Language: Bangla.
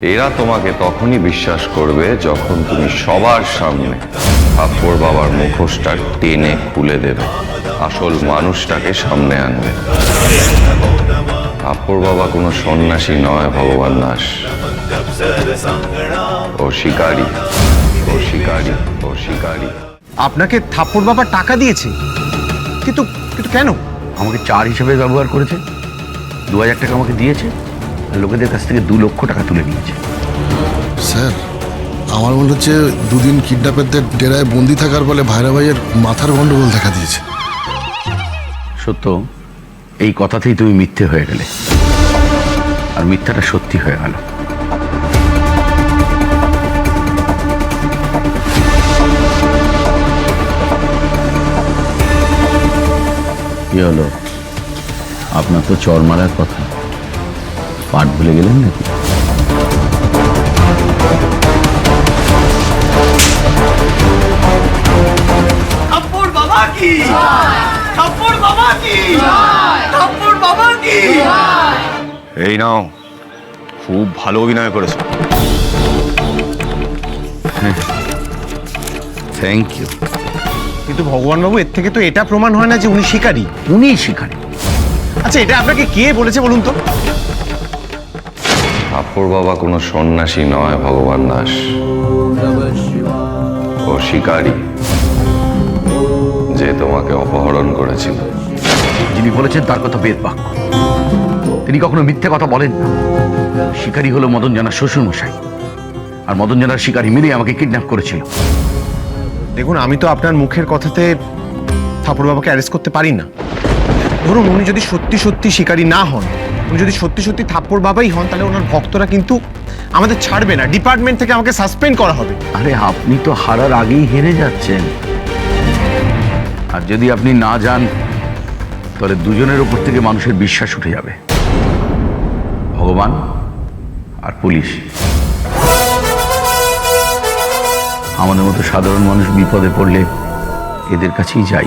এরা তোমাকে তখনই বিশ্বাস করবে যখন তুমি সবার সামনে থাপ্পড় বাবার মুখোশটা টেনে খুলে দেবে। আসল মানুষটাকে সামনে আনবে। থাপ্পড় বাবা কোনো সন্ন্যাসী নয় ভগবান দাস। ও শিকারী ও শিকারী ও শিকারী আপনাকে থাপ্পড় বাবা টাকা দিয়েছে। কিন্তু কিন্তু কেন? আমাকে চার হিসেবে ব্যবহার করেছে। দু হাজার টাকা আমাকে দিয়েছে। লোকেদের কাছ থেকে দু লক্ষ টাকা তুলে নিয়েছে। স্যার আমার মনে হচ্ছে দুদিন কিডন্যাপারদের ডেরায় বন্দি থাকার ফলে ভাইরা ভাইয়ের মাথার গন্ডগোল দেখা দিয়েছে। সত্য এই কথাতেই তুমি মিথ্যে হয়ে গেলে। আর মিথ্যাটা সত্যি হয়ে গেল। কি হলো? আপনার তো চর মারার কথা। পাঠ ভুলে গেলেন নাকি? থাপ্পড় বাবা কি? থাপ্পড় বাবা কি? থাপ্পড় বাবা কি? এই নাও খুব ভালো অভিনয় করেছ। থ্যাংক ইউ কিন্তু ভগবান বাবু এর থেকে তো এটা প্রমাণ হয় না যে উনি শিকারী। উনি শিকারী। আচ্ছা এটা আপনাকে কে বলেছে বলুন তো? থাপ্পড় বাবা কোনো সন্ন্যাসী নয় ভগবান দাস। ও শিকারী যে তোমাকে অপহরণ করেছিল। যিনি বলেছেন তার কথা বেদ বাক্য। তিনি কখনো মিথ্যে কথা বলেন না। শিকারী হলো মদন জানার শ্বশুর মশাই আর মদন জানার শিকারী মিলে আমাকে কিডন্যাপ করেছিল। দেখুন আমি তো আপনার মুখের কথাতে থাপড় বাবাকে অ্যারেস্ট করতে পারি না। ধরুন উনি যদি সত্যি সত্যি শিকারী না হন উনি যদি সত্যি সত্যি থাপ্পড় বাবাই হন, তাহলে ওনার ভক্তরা কিন্তু আমাদের ছাড়বে না। ডিপার্টমেন্ট থেকে আমাকে সাসপেন্ড করা হবে। আরে, আপনি তো হারার আগেই হেরে যাচ্ছেন। আর যদি আপনি না যান, তাহলে দুজনের উপর থেকে মানুষের বিশ্বাস উঠে যাবে। ভগবান আর পুলিশ। আমাদের মতো সাধারণ মানুষ বিপদে পড়লে এদের কাছেই যাই।